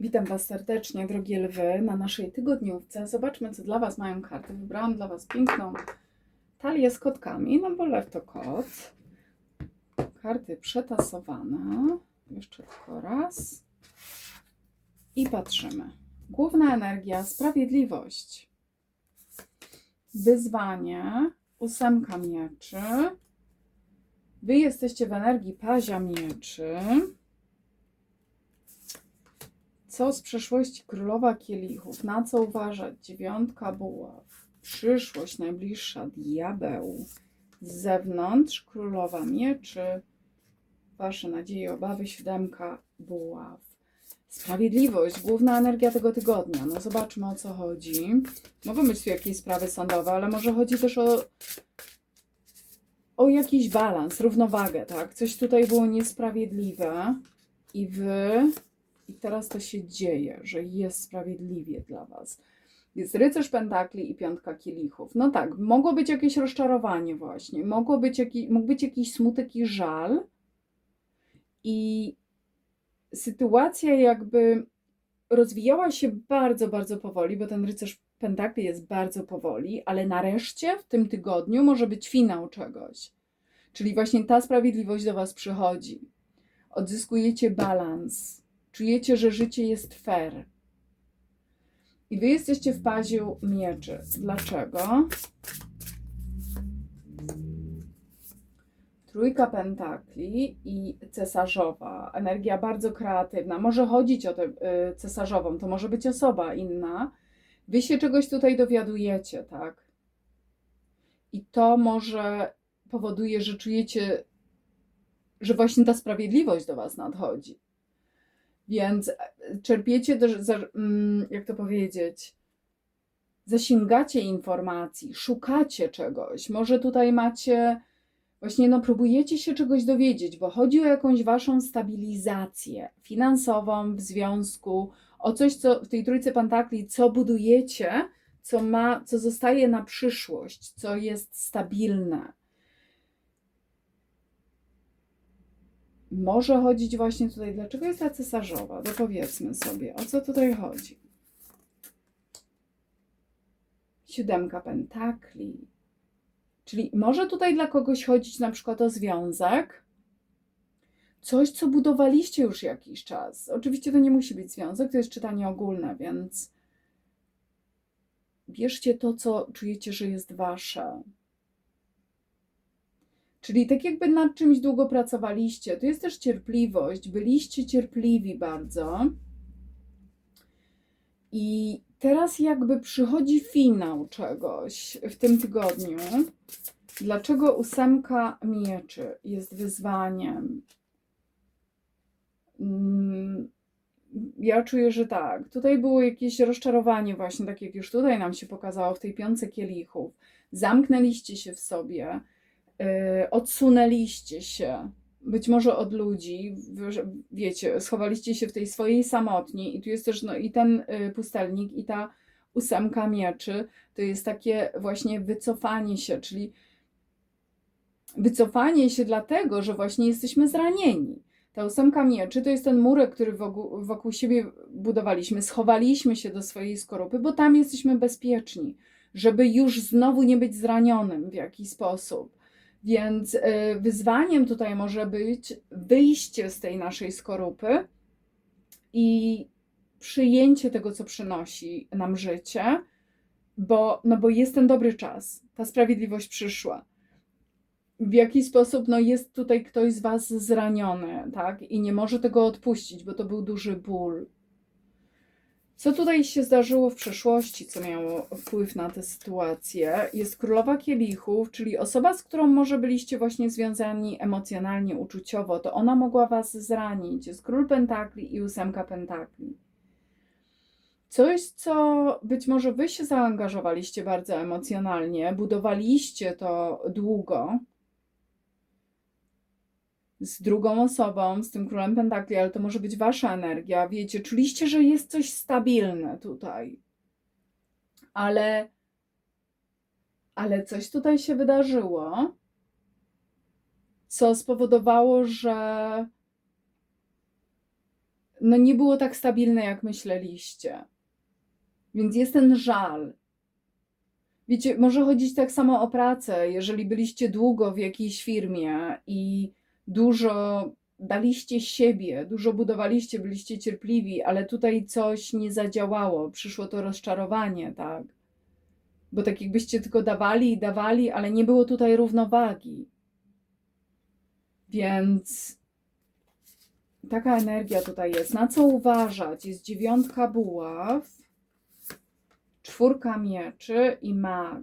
Witam Was serdecznie, drogie lwy, na naszej tygodniówce. Zobaczmy, co dla Was mają karty. Wybrałam dla Was piękną talię z kotkami, no bo lew to kot. Karty przetasowane. Jeszcze tylko raz. I patrzymy. Główna energia, sprawiedliwość. Wyzwanie, ósemka mieczy. Wy jesteście w energii pazia mieczy. Co z przeszłości królowa kielichów? Na co uważać? Dziewiątka buław. Przyszłość najbliższa diabeł. Z zewnątrz królowa mieczy. Wasze nadzieje, obawy, siódemka buław. Sprawiedliwość, główna energia tego tygodnia. No zobaczmy o co chodzi. Mogą być tu jakieś sprawy sądowe, ale może chodzi też o, o jakiś balans, równowagę, tak? Coś tutaj było niesprawiedliwe i wy i teraz to się dzieje, że jest sprawiedliwie dla Was. Jest rycerz pentakli i piątka kielichów. No tak, mogło być jakieś rozczarowanie właśnie, mogło być mógł być jakiś smutek i żal i sytuacja jakby rozwijała się bardzo, bardzo powoli, bo ten rycerz pentakli jest bardzo powoli, ale nareszcie w tym tygodniu może być finał czegoś. Czyli właśnie ta sprawiedliwość do Was przychodzi. Odzyskujecie balans czujecie, że życie jest fair. I wy jesteście w paziu mieczy. Dlaczego? Trójka pentakli i cesarzowa. Energia bardzo kreatywna. Może chodzić o tę y, cesarzową, to może być osoba inna. Wy się czegoś tutaj dowiadujecie, tak? I to może powoduje, że czujecie, że właśnie ta sprawiedliwość do Was nadchodzi. Więc e, czerpiecie, do, mm, jak to powiedzieć, zasięgacie informacji, szukacie czegoś. Może tutaj macie, właśnie no próbujecie się czegoś dowiedzieć, bo chodzi o jakąś waszą stabilizację finansową w związku, o coś, co w tej trójce pentakli, co budujecie, co ma, co zostaje na przyszłość, co jest stabilne Może chodzić właśnie tutaj, dlaczego jest ta cesarzowa? Dopowiedzmy sobie, o co tutaj chodzi. Siódemka pentakli. Czyli może tutaj dla kogoś chodzić na przykład o związek, coś, co budowaliście już jakiś czas. Oczywiście to nie musi być związek, to jest czytanie ogólne, więc bierzcie to, co czujecie, że jest wasze. Czyli tak jakby nad czymś długo pracowaliście. Tu jest też cierpliwość, byliście cierpliwi bardzo. I teraz jakby przychodzi finał czegoś w tym tygodniu. Dlaczego ósemka mieczy jest wyzwaniem? Mm, ja czuję, że tak. Tutaj było jakieś rozczarowanie, właśnie tak jak już tutaj nam się pokazało w tej piące kielichów. Zamknęliście się w sobie odsunęliście się być może od ludzi, wiecie, schowaliście się w tej swojej samotni i tu jest też no, i ten y, pustelnik i ta ósemka mieczy, to jest takie właśnie wycofanie się, czyli wycofanie się dlatego, że właśnie jesteśmy zranieni. Ta ósemka mieczy to jest ten murek, który wokół, wokół siebie budowaliśmy, schowaliśmy się do swojej skorupy, bo tam jesteśmy bezpieczni, żeby już znowu nie być zranionym w jakiś sposób więc y, wyzwaniem tutaj może być wyjście z tej naszej skorupy i przyjęcie tego, co przynosi nam życie, bo, no bo jest ten dobry czas, ta sprawiedliwość przyszła. W jaki sposób no jest tutaj ktoś z Was zraniony, tak? I nie może tego odpuścić, bo to był duży ból, co tutaj się zdarzyło w przeszłości, co miało wpływ na tę sytuację? Jest królowa kielichów, czyli osoba, z którą może byliście właśnie związani emocjonalnie, uczuciowo, to ona mogła was zranić. Jest król pentakli i ósemka pentakli. Coś, co być może wy się zaangażowaliście bardzo emocjonalnie, budowaliście to długo, z drugą osobą, z tym królem pentakli, ale to może być wasza energia. Wiecie, czuliście, że jest coś stabilne tutaj. Ale ale coś tutaj się wydarzyło, co spowodowało, że no nie było tak stabilne, jak myśleliście. Więc jest ten żal. Wiecie, może chodzić tak samo o pracę, jeżeli byliście długo w jakiejś firmie i dużo daliście siebie, dużo budowaliście, byliście cierpliwi, ale tutaj coś nie zadziałało, przyszło to rozczarowanie, tak? Bo tak jakbyście tylko dawali i dawali, ale nie było tutaj równowagi. Więc taka energia tutaj jest. Na co uważać? Jest dziewiątka buław, czwórka mieczy i mag.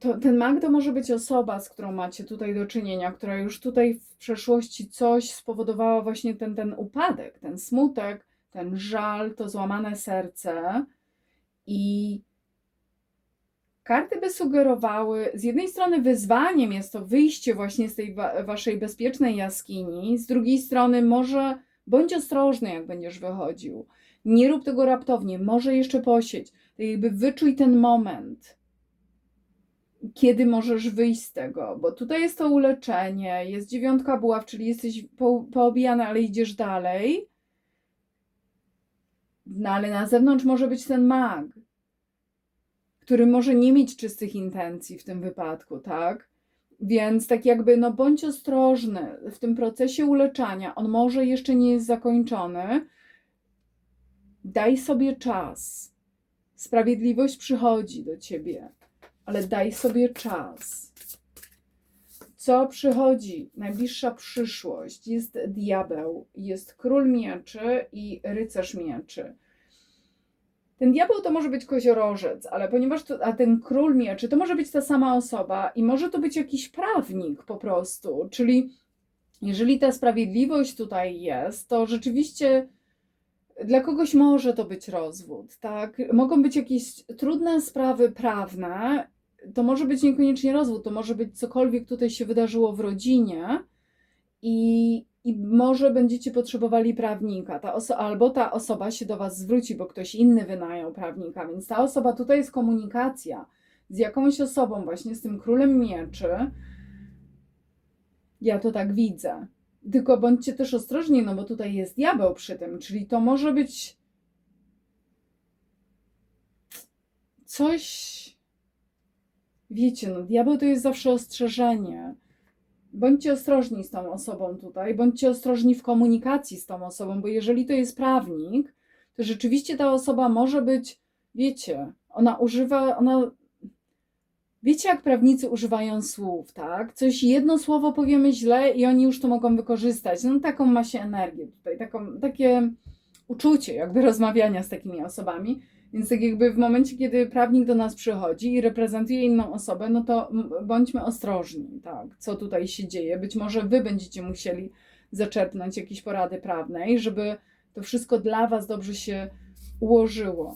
To, ten mag to może być osoba, z którą macie tutaj do czynienia, która już tutaj w przeszłości coś spowodowała właśnie ten, ten upadek, ten smutek, ten żal, to złamane serce. I karty by sugerowały, z jednej strony wyzwaniem jest to wyjście właśnie z tej wa waszej bezpiecznej jaskini, z drugiej strony może bądź ostrożny, jak będziesz wychodził. Nie rób tego raptownie, może jeszcze posieć. Jakby wyczuj ten moment kiedy możesz wyjść z tego, bo tutaj jest to uleczenie, jest dziewiątka buław, czyli jesteś po, poobijany, ale idziesz dalej. No ale na zewnątrz może być ten mag, który może nie mieć czystych intencji w tym wypadku, tak? Więc tak jakby, no bądź ostrożny w tym procesie uleczania. On może jeszcze nie jest zakończony. Daj sobie czas. Sprawiedliwość przychodzi do ciebie ale daj sobie czas. Co przychodzi? Najbliższa przyszłość. Jest diabeł, jest król mieczy i rycerz mieczy. Ten diabeł to może być koziorożec, ale ponieważ to, a ten król mieczy to może być ta sama osoba i może to być jakiś prawnik po prostu. Czyli jeżeli ta sprawiedliwość tutaj jest, to rzeczywiście dla kogoś może to być rozwód, tak? Mogą być jakieś trudne sprawy prawne to może być niekoniecznie rozwód, to może być cokolwiek tutaj się wydarzyło w rodzinie i, i może będziecie potrzebowali prawnika, ta oso- albo ta osoba się do Was zwróci, bo ktoś inny wynajął prawnika, więc ta osoba tutaj jest komunikacja z jakąś osobą, właśnie z tym królem mieczy. Ja to tak widzę. Tylko bądźcie też ostrożni, no bo tutaj jest diabeł przy tym, czyli to może być coś Wiecie, no diabeł to jest zawsze ostrzeżenie. Bądźcie ostrożni z tą osobą tutaj, bądźcie ostrożni w komunikacji z tą osobą, bo jeżeli to jest prawnik, to rzeczywiście ta osoba może być, wiecie, ona używa, ona. Wiecie, jak prawnicy używają słów, tak? Coś jedno słowo powiemy źle i oni już to mogą wykorzystać. No taką ma się energię tutaj, taką, takie uczucie jakby rozmawiania z takimi osobami. Więc tak jakby w momencie, kiedy prawnik do nas przychodzi i reprezentuje inną osobę, no to bądźmy ostrożni, tak, co tutaj się dzieje. Być może wy będziecie musieli zaczerpnąć jakieś porady prawnej, żeby to wszystko dla was dobrze się ułożyło.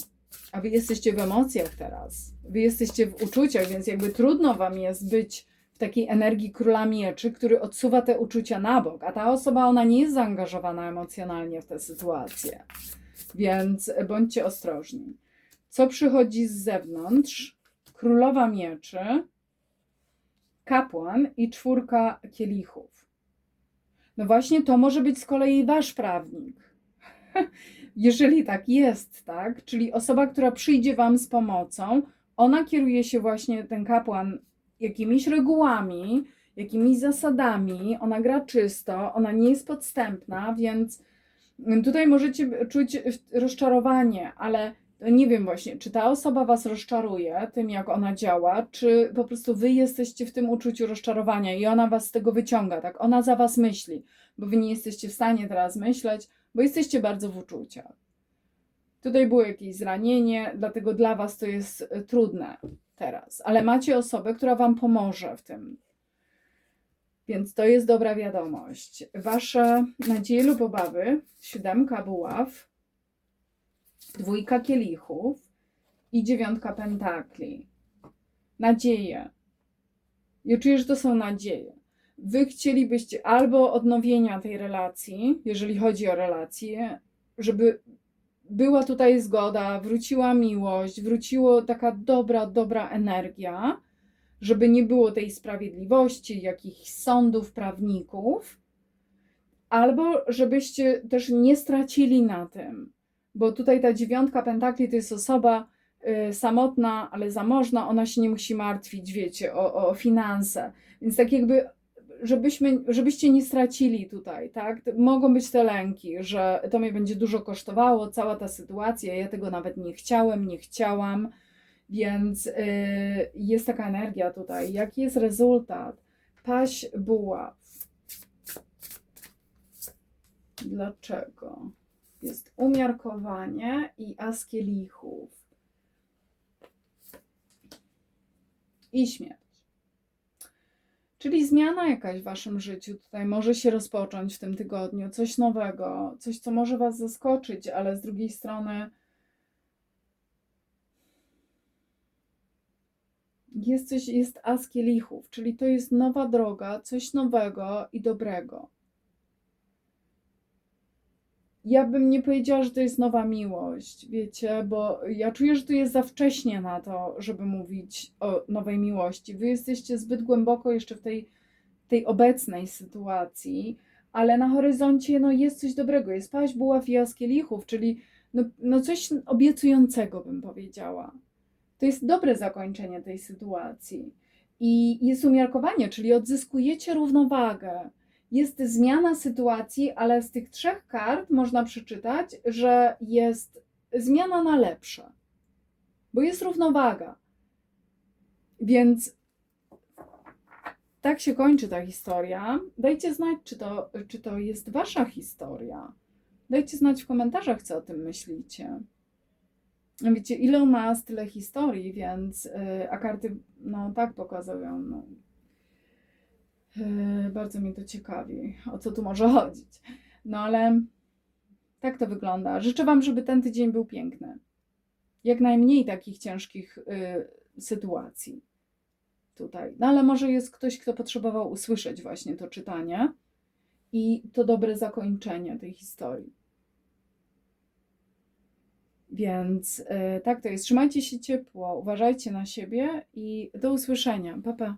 A wy jesteście w emocjach teraz. Wy jesteście w uczuciach, więc jakby trudno wam jest być w takiej energii króla mieczy, który odsuwa te uczucia na bok, a ta osoba, ona nie jest zaangażowana emocjonalnie w tę sytuację. Więc bądźcie ostrożni. Co przychodzi z zewnątrz? Królowa mieczy, kapłan i czwórka kielichów. No właśnie, to może być z kolei wasz prawnik. Jeżeli tak jest, tak? Czyli osoba, która przyjdzie wam z pomocą, ona kieruje się właśnie, ten kapłan, jakimiś regułami, jakimiś zasadami, ona gra czysto, ona nie jest podstępna, więc tutaj możecie czuć rozczarowanie, ale nie wiem właśnie, czy ta osoba was rozczaruje tym, jak ona działa, czy po prostu wy jesteście w tym uczuciu rozczarowania i ona was z tego wyciąga, tak? Ona za was myśli, bo wy nie jesteście w stanie teraz myśleć, bo jesteście bardzo w uczuciach. Tutaj było jakieś zranienie, dlatego dla was to jest e, trudne teraz, ale macie osobę, która wam pomoże w tym. Więc to jest dobra wiadomość. Wasze nadzieje lub obawy, siódemka buław, dwójka kielichów i dziewiątka pentakli. Nadzieje. Ja czuję, że to są nadzieje. Wy chcielibyście albo odnowienia tej relacji, jeżeli chodzi o relacje, żeby była tutaj zgoda, wróciła miłość, wróciła taka dobra, dobra energia, żeby nie było tej sprawiedliwości, jakichś sądów, prawników, albo żebyście też nie stracili na tym, bo tutaj ta dziewiątka pentakli to jest osoba y, samotna, ale zamożna, ona się nie musi martwić, wiecie, o, o finanse, więc tak jakby żebyśmy, żebyście nie stracili tutaj, tak? Mogą być te lęki, że to mnie będzie dużo kosztowało, cała ta sytuacja, ja tego nawet nie chciałem, nie chciałam, więc y, jest taka energia tutaj. Jaki jest rezultat? Paść buław. Dlaczego? Jest umiarkowanie i as kielichów. I śmierć. Czyli zmiana jakaś w waszym życiu tutaj może się rozpocząć w tym tygodniu, coś nowego, coś, co może was zaskoczyć, ale z drugiej strony jest coś, jest as kielichów, czyli to jest nowa droga, coś nowego i dobrego. Ja bym nie powiedziała, że to jest nowa miłość, wiecie, bo ja czuję, że to jest za wcześnie na to, żeby mówić o nowej miłości. Wy jesteście zbyt głęboko jeszcze w tej, tej obecnej sytuacji, ale na horyzoncie no, jest coś dobrego. Jest paść buław i jas kielichów, czyli no, no coś obiecującego, bym powiedziała. To jest dobre zakończenie tej sytuacji. I jest umiarkowanie, czyli odzyskujecie równowagę jest zmiana sytuacji, ale z tych trzech kart można przeczytać, że jest zmiana na lepsze, bo jest równowaga. Więc tak się kończy ta historia. Dajcie znać, czy to, czy to jest wasza historia. Dajcie znać w komentarzach, co o tym myślicie. Wiecie, ile ma tyle historii, więc, yy, a karty, no tak pokazują, no, Yy, Bardzo mnie to ciekawi, o co tu może chodzić. No ale tak to wygląda. Życzę Wam, żeby ten tydzień był piękny. Jak najmniej takich ciężkich y, sytuacji tutaj. No ale może jest ktoś, kto potrzebował usłyszeć właśnie to czytanie i to dobre zakończenie tej historii. Więc y, tak to jest. Trzymajcie się ciepło, uważajcie na siebie i do usłyszenia. Pa, pa.